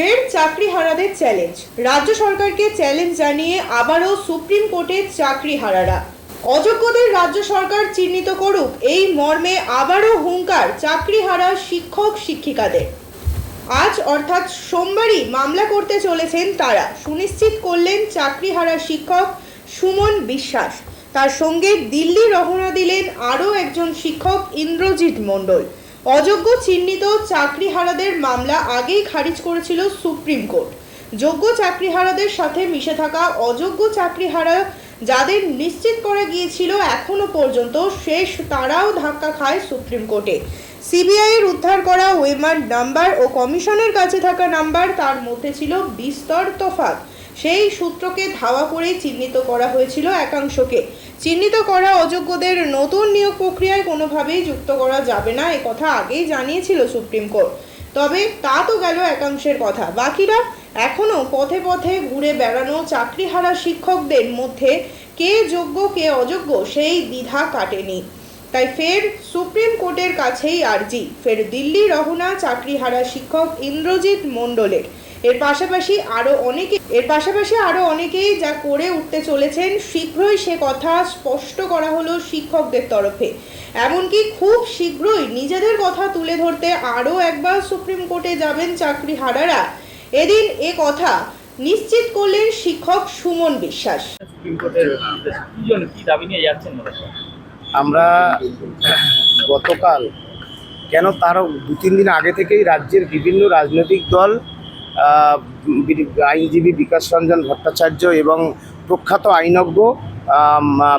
ফের চাকরি হারাদের চ্যালেঞ্জ রাজ্য সরকারকে চ্যালেঞ্জ জানিয়ে আবারও সুপ্রিম কোর্টে চাকরি হারারা অযোগ্যদের রাজ্য সরকার চিহ্নিত করুক, এই মর্মে আবারও হুঙ্কার চাকরি হারা শিক্ষক শিক্ষিকাদের। আজ অর্থাৎ সোমবারই মামলা করতে চলেছেন তারা। সুনিশ্চিত করলেন চাকরিহারা শিক্ষক সুমন বিশ্বাস। তার সঙ্গে দিল্লি রওনা দিলেন আরও একজন শিক্ষক ইন্দ্রজিৎ মণ্ডল। অযোগ্য চিহ্নিত চাকরিহারাদের মামলা আগেই খারিজ করেছিল সুপ্রিম কোর্ট। যোগ্য চাকরিহারাদের সাথে মিশে থাকা অযোগ্য চাকরিহারা যাদের নিশ্চিত করা গিয়েছিল এখনও পর্যন্ত, শেষ তারাও ধাক্কা খায় সুপ্রিম কোর্টে। সিবিআই এর উদ্ধার করা ওয়েমার নাম্বার ও কমিশনের কাছে থাকা নাম্বার, তার মধ্যে ছিল বিস্তর তফাৎ। সেই সূত্রকে ধাওয়া করেই চিহ্নিত করা হয়েছিল একাংশকে। চিহ্নিত করা অযোগ্যদের নতুন নিয়োগ প্রক্রিয়ায় কোনোভাবেই যুক্ত করা যাবে না, এ কথা আগেই জানিয়েছিল সুপ্রিম কোর্ট। তবে তা তো গেল একাংশের কথা। বাকিরা এখনও পথে পথে ঘুরে বেড়ানো চাকরিহারা শিক্ষকদের মধ্যে কে যোগ্য, কে অযোগ্য, সেই দ্বিধা কাটেনি। তাই ফের সুপ্রিম কোর্টের কাছেই আর্জি। ফের দিল্লি রহনা চাকরিহারা শিক্ষক ইন্দ্রজিৎ মণ্ডলের। এর পাশাপাশি আরও অনেকে এর পাশাপাশি আরও অনেকেই যা করে উঠতে চলেছেন শীঘ্রই সে কথা স্পষ্ট করা হলো শিক্ষকদের তরফে। এমনকি খুব শীঘ্রই নিজেদের কথা তুলে ধরতে আরও একবার সুপ্রিম কোর্টে যাবেন চাকরি হারারা। এদিন এ কথা নিশ্চিত করলেন শিক্ষক সুমন বিশ্বাস। সুপ্রিম কোর্টের নির্দেশ। কি জন্য কি দাবি নিয়ে যাচ্ছেন মূলত আমরা গতকাল কেন তারও দু তিন দিন আগে থেকেই রাজ্যের বিভিন্ন রাজনৈতিক দল আইনজীবী বিকাশ রঞ্জন ভট্টাচার্য এবং প্রখ্যাত আইনজ্ঞ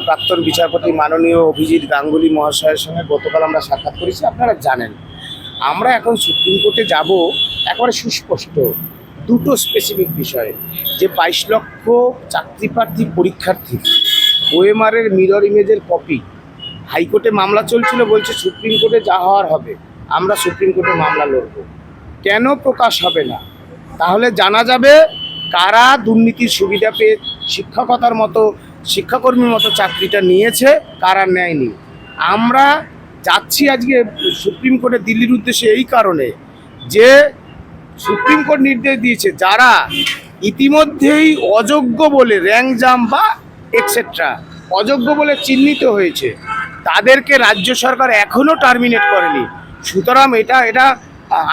প্রাক্তন বিচারপতি মাননীয় অভিজিৎ গাঙ্গুলি মহাশয়ের সঙ্গে গতকাল আমরা সাক্ষাৎ করেছি, আপনারা জানেন। আমরা এখন সুপ্রিম কোর্টে যাব, একেবারে সুস্পষ্ট, দুটো স্পেসিফিক বিষয়ে, যে বাইশ লক্ষ চাকরি প্রার্থী পরীক্ষার্থী ওএমআরের মিরর ইমেজের কপি হাইকোর্টে মামলা চলছিল, বলছে সুপ্রিম কোর্টে যা হওয়ার হবে, আমরা সুপ্রিম কোর্টে মামলা লড়ব। কেন প্রকাশ হবে না? তাহলে জানা যাবে কারা দুর্নীতির সুবিধা পেয়ে শিক্ষকতার মতো, শিক্ষাকর্মীর মতো চাকরিটা নিয়েছে, কারা নেয়নি। আমরা যাচ্ছি আজকে সুপ্রিম কোর্টে দিল্লির উদ্দেশ্যে এই কারণে যে সুপ্রিম কোর্ট নির্দেশ দিয়েছে যারা ইতিমধ্যেই অযোগ্য বলে র্যাঙ্ক জাম বা এক্সেট্রা অযোগ্য বলে চিহ্নিত হয়েছে, তাদেরকে রাজ্য সরকার এখনও টার্মিনেট করেনি। সুতরাং এটা এটা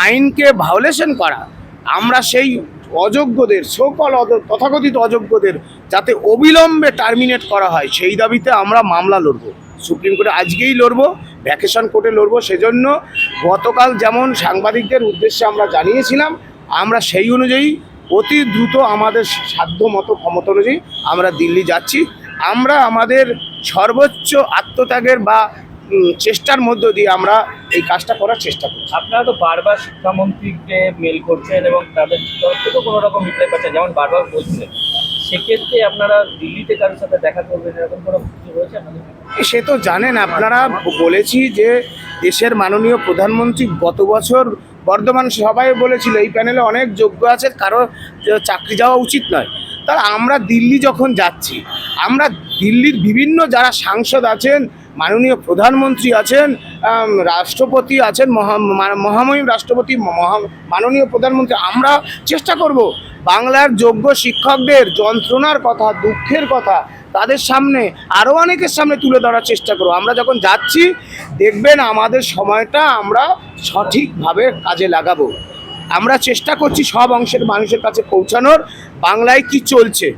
আইনকে ভায়োলেশন করা। আমরা সেই অযোগ্যদের সকল তথাকথিত অযোগ্যদের যাতে অবিলম্বে টার্মিনেট করা হয়, সেই দাবিতে আমরা মামলা লড়ব। সুপ্রিম কোর্টে আজকেই লড়ব ভ্যাকেশন কোর্টে লড়ব, সেজন্য গতকাল যেমন সাংবাদিকদের উদ্দেশ্যে আমরা জানিয়েছিলাম, আমরা সেই অনুযায়ী অতি দ্রুত আমাদের সাধ্য মতো ক্ষমতা অনুযায়ী আমরা দিল্লি যাচ্ছি। আমরা আমাদের সর্বোচ্চ আত্মত্যাগের বা চেষ্টার মধ্য দিয়ে আমরা এই কাজটা করার চেষ্টা করছি আপনারা তো বারবার শিক্ষামন্ত্রীকে মেল করছেন এবং তাদের তরফ থেকেও কোনো রকম রিপ্লাই পাচ্ছেন যেমন বারবার বলছিলেন। সেক্ষেত্রে আপনারা দিল্লিতে কারোর সাথে দেখা করবেন এরকম কোনো কিছু রয়েছে আপনাদের সে তো জানেন আপনারা বলেছি যে দেশের মাননীয় প্রধানমন্ত্রী গত বছর বর্ধমান সবাই বলেছিল এই প্যানেলে অনেক যোগ্য আছে কারও চাকরি যাওয়া উচিত নয়। তার আমরা দিল্লি যখন যাচ্ছি আমরা দিল্লির বিভিন্ন যারা সাংসদ আছেন মাননীয় প্রধানমন্ত্রী আছেন রাষ্ট্রপতি আছেন মহামহিম রাষ্ট্রপতি মাননীয় প্রধানমন্ত্রী, আমরা চেষ্টা করব বাংলার যোগ্য শিক্ষকদের যন্ত্রণার কথা, দুঃখের কথা তাদের সামনে আরও অনেকের সামনে তুলে ধরার চেষ্টা করব। আমরা যখন যাচ্ছি, দেখবেন আমাদের সময়টা আমরা সঠিকভাবে কাজে লাগাবো। আমরা চেষ্টা করছি সব অংশের মানুষের কাছে পৌঁছানোর। বাংলায় কি চলছে?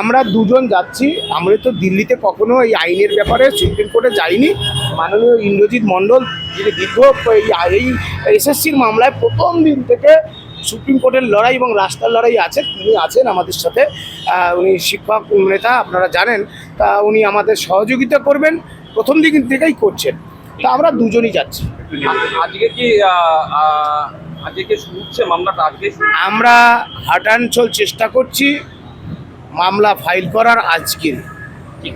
আমরা দুজন যাচ্ছি। আমরা তো দিল্লিতে কখনো এই আইনের ব্যাপারে সুপ্রিম কোর্টে যাইনি। মাননীয় ইন্দ্রজিৎ মণ্ডল যিনি দীর্ঘ এই এই এসএসসির মামলায় প্রথম দিন থেকে সুপ্রিম কোর্টের লড়াই এবং রাস্তার লড়াই আছে তিনি আছেন আমাদের সাথে। উনি শিক্ষক নেতা আপনারা জানেন। তা উনি আমাদের সহযোগিতা করবেন প্রথম দিন থেকেই করছেন। তা আমরা দুজনই যাচ্ছি। আজকে কি আজকে হচ্ছে মামলাটা? আজকে আমরা হাটাঞ্চল চেষ্টা করছি। মামলা ফাইল করার আজকের। ঠিক